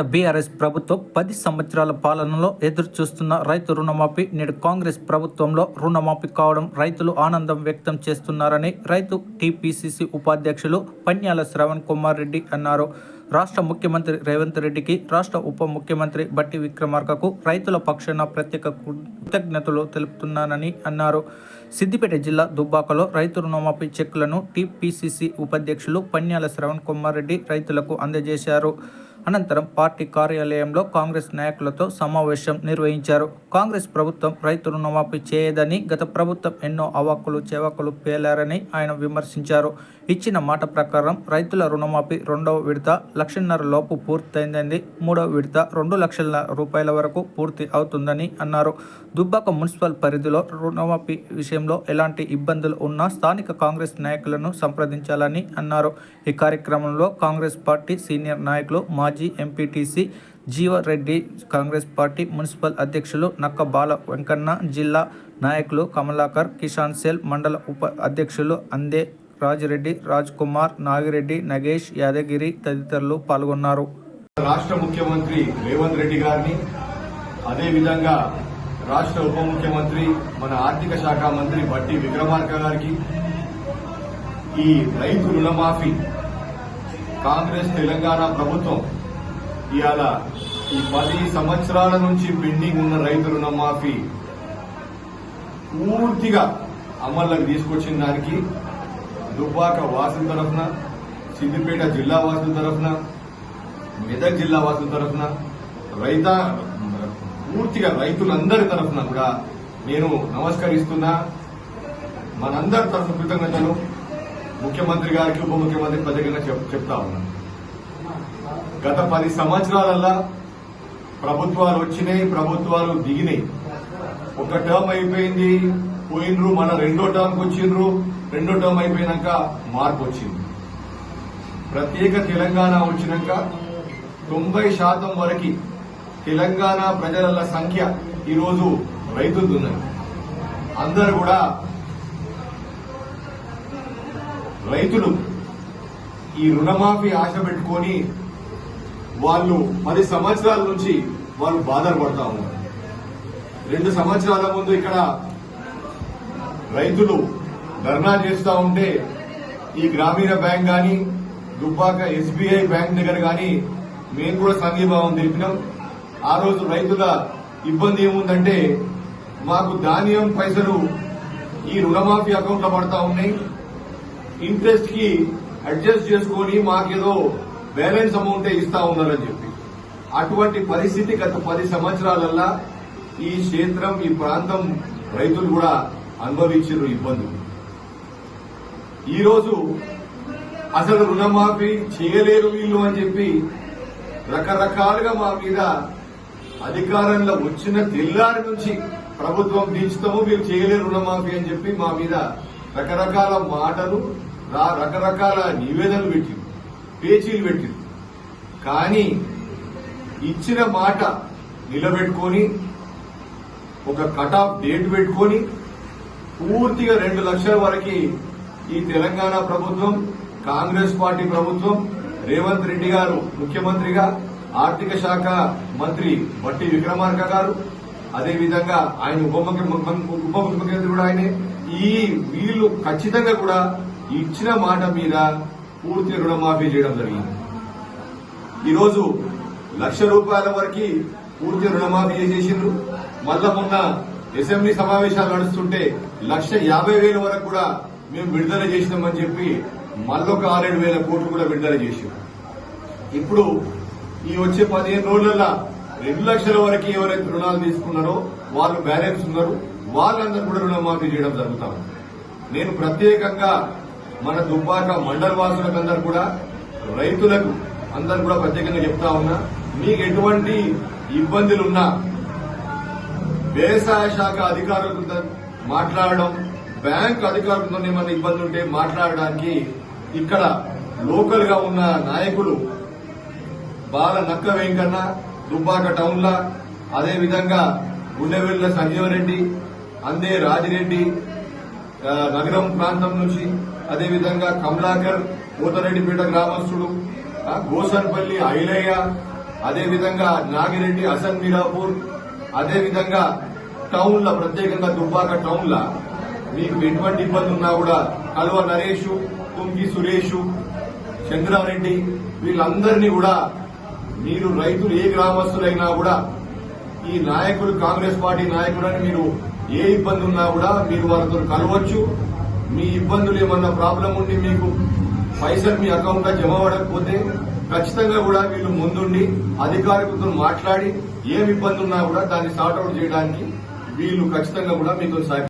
గత బీఆర్ఎస్ ప్రభుత్వం పది సంవత్సరాల పాలనలో ఎదురు చూస్తున్న రైతు రుణమాఫీ నేడు కాంగ్రెస్ ప్రభుత్వంలో రుణమాఫీ కావడం రైతులు ఆనందం వ్యక్తం చేస్తున్నారని రైతు టీపీసీసీ ఉపాధ్యక్షులు పన్యాల శ్రవణ్ కుమార్ రెడ్డి అన్నారు. రాష్ట్ర ముఖ్యమంత్రి రేవంత్ రెడ్డికి రాష్ట్ర ఉప ముఖ్యమంత్రి బట్టి విక్రమార్కకు రైతుల పక్షాన ప్రత్యేక కృతజ్ఞతలు తెలుపుతున్నానని అన్నారు. సిద్దిపేట జిల్లా దుబ్బాకలో రైతు రుణమాఫీ చెక్కులను టీపీసీసీ ఉపాధ్యక్షులు పన్యాల శ్రవణ్ కుమార్ రెడ్డి రైతులకు అందజేశారు. అనంతరం పార్టీ కార్యాలయంలో కాంగ్రెస్ నాయకులతో సమావేశం నిర్వహించారు. కాంగ్రెస్ ప్రభుత్వం రైతు రుణమాఫీ చేయదని గత ప్రభుత్వం ఎన్నో అవాక్కులు చెవాకులు పేలారని ఆయన విమర్శించారు. ఇచ్చిన మాట ప్రకారం రైతుల రుణమాఫీ రెండవ విడత లక్షన్నర లోపు పూర్తయిందని మూడవ విడత రెండు లక్షల రూపాయల వరకు పూర్తి అవుతుందని అన్నారు. దుబ్బాక మున్సిపల్ పరిధిలో రుణమాఫీ విషయంలో ఎలాంటి ఇబ్బందులు ఉన్నా స్థానిక కాంగ్రెస్ నాయకులను సంప్రదించాలని అన్నారు. ఈ కార్యక్రమంలో కాంగ్రెస్ పార్టీ సీనియర్ నాయకులు మాజీ MPTC Jeevareddy Congress party municipal అధ్యక్షులు నక్క బాల వెంకన్న జిల్లా నాయకులు కమలాకర్ కిషాన్ సెల్ మండల ఉప అధ్యక్షులు అందే రాజిరెడ్డి రాజ్ కుమార్ నాగిరెడ్డి నగేష్ యాదగిరి తదితరులు పాల్గొన్నారు. రాష్ట్ర ముఖ్యమంత్రి రేవంత్ రెడ్డి గారిని అదేవిధంగా రాష్ట్ర ఉప ముఖ్యమంత్రి మన ఆర్థిక శాఖ మంత్రి బట్టి విక్రమార్క గారికి ఈ రైతు రుణమాఫీ కాంగ్రెస్ తెలంగాణ ప్రభుత్వం ఇవాళ ఈ పది సంవత్సరాల నుంచి పెండింగ్ ఉన్న రైతు రుణమాఫీ పూర్తిగా అమల్లోకి తీసుకొచ్చిన దానికి దుబ్బాక వాసుల తరఫున సిద్దిపేట జిల్లా వాసుల తరఫున మెదక్ జిల్లా వాసుల తరఫున రైత పూర్తిగా రైతులందరి తరఫున కూడా నేను నమస్కరిస్తున్నా. మనందరి తరఫున కృతజ్ఞతలు. ముఖ్యమంత్రి గారికి ఉప ముఖ్యమంత్రి ప్రత్యేకంగా చెప్- చెప్తా ఉన్నా. గత పది సంవత్సరాలల్లా ప్రభుత్వాలు వచ్చినాయి ప్రభుత్వాలు దిగినాయి. ఒక టర్మ్ అయిపోయింది. పోయినరు మన రెండో టర్మ్కి వచ్చిండ్రు రెండో టర్మ్ అయిపోయినాక మార్పు వచ్చింది. ప్రత్యేక తెలంగాణ వచ్చినాక తొంభై శాతం వరకు తెలంగాణ ప్రజల సంఖ్య ఈరోజు రైతులున్నది అందరు కూడా రైతులు ఈ రుణమాఫీ ఆశ పెట్టుకొని వాళ్ళు పది సంవత్సరాల నుంచి వాళ్ళు బాధలు పడతా ఉన్నారు. రెండు సంవత్సరాల ముందు ఇక్కడ రైతులు ధర్నా చేస్తూ ఉంటే ఈ గ్రామీణ బ్యాంక్ గాని దుబ్బాక ఎస్బీఐ బ్యాంక్ దగ్గర గాని మేము కూడా సంఘీభావం తెలిపినాం. ఆ రోజు రైతుల ఇబ్బంది ఏముందంటే మాకు ధాన్యం పైసలు ఈ రుణమాఫీ అకౌంట్లో పడతా ఉన్నాయి. ఇంట్రెస్ట్కి అడ్జస్ట్ చేసుకొని మాకేదో బ్యాలెన్స్ అమౌంటే ఇస్తా ఉన్నారని చెప్పి. అటువంటి పరిస్థితి గత పది సంవత్సరాలల్లా ఈ క్షేత్రం ఈ ప్రాంతం రైతులు కూడా అనుభవించారు ఇబ్బందులు. ఈరోజు అసలు రుణమాఫీ చేయలేరు వీళ్ళు అని చెప్పి రకరకాలుగా మా మీద అధికారంలో వచ్చిన తెల్లారి నుంచి ప్రభుత్వం దించుతాము మీరు చేయలేరు రుణమాఫీ అని చెప్పి మా మీద రకరకాల మాటలు రకరకాల నివేదనలు పెట్టింది పేచీలు పెట్టింది కానీ ఇచ్చిన మాట నిలబెట్టుకొని ఒక కట్ ఆఫ్ డేట్ పెట్టుకొని పూర్తిగా రెండు లక్షల వరకు ఈ తెలంగాణ ప్రభుత్వం కాంగ్రెస్ పార్టీ ప్రభుత్వం రేవంత్ రెడ్డి గారు ముఖ్యమంత్రిగా ఆర్థిక శాఖ మంత్రి బట్టి విక్రమార్క గారు అదేవిధంగా ఆయన ఉప ఉప ముఖ్యమంత్రి కూడా ఆయనే. ఈ వీళ్ళు ఖచ్చితంగా కూడా ఇచ్చిన మాట మీద పూర్తి రుణమాఫీ చేయడం జరిగింది. ఈరోజు లక్ష రూపాయల వరకు పూర్తి రుణమాఫీ చేసేసిండ్రు. మళ్ళా మొన్న అసెంబ్లీ సమావేశాలు నడుస్తుంటే లక్ష యాభై వేల వరకు కూడా మేము విడుదల చేసినామని చెప్పి మళ్ళొక ఆరేడు వేల కోట్లు కూడా విడుదల చేసాం ఇప్పుడు ఈ వచ్చే పదిహేను రోజులలో రెండు లక్షల వరకు ఎవరైతే రుణాలు తీసుకున్నారో వాళ్ళు బ్యాలెన్స్ ఉన్నారు వాళ్ళందరూ కూడా రుణమాఫీ చేయడం జరుగుతా నేను ప్రత్యేకంగా మన దుబ్బాక మండల వాసులకు అందరు కూడా రైతులకు అందరు కూడా ప్రత్యేకంగా చెప్తా ఉన్నా మీకు ఎటువంటి ఇబ్బందులున్నా వ్యవసాయ శాఖ అధికారులతో మాట్లాడడం బ్యాంక్ అధికారులతో ఏమైనా ఇబ్బంది ఉంటే మాట్లాడడానికి ఇక్కడ లోకల్గా ఉన్న నాయకులు బాల నక్క వెంకన్న దుబ్బాక టౌన్ లా అదే విధంగా గుండెవెల్ల సంజీవరెడ్డి అందే రాజిరెడ్డి నగరం ప్రాంతం నుంచి అదేవిధంగా కమలాకర్ పోతరెడ్డిపేట గ్రామస్తుడు గోసన్పల్లి ఐలయ్య అదేవిధంగా నాగిరెడ్డి హసన్ మీరాపూర్ అదేవిధంగా టౌన్ల ప్రత్యేకంగా దుబ్బాక టౌన్ లా మీకు ఎటువంటి ఇబ్బంది ఉన్నా కూడా కలువ నరేష్ కుంకి సురేష్ చంద్రారెడ్డి వీళ్ళందరినీ కూడా మీరు రైతులు ఏ గ్రామస్తులైనా కూడా ఈ నాయకులు కాంగ్రెస్ పార్టీ నాయకుడని మీరు ఏ ఇబ్బంది ఉన్నా కూడా మీరు వాళ్ళతో కలవచ్చు. మీ ఇబ్బందులు ఏమన్నా ప్రాబ్లం ఉండి మీకు పైసలు మీ అకౌంట్లో జమ అవ్వకపోతే ఖచ్చితంగా కూడా వీళ్ళు ముందుండి అధికారికులతో మాట్లాడి ఏమి ఇబ్బంది ఉన్నా కూడా దాన్ని సార్ట్అవుట్ చేయడానికి వీళ్ళు ఖచ్చితంగా కూడా మీతో సహకరిస్తారు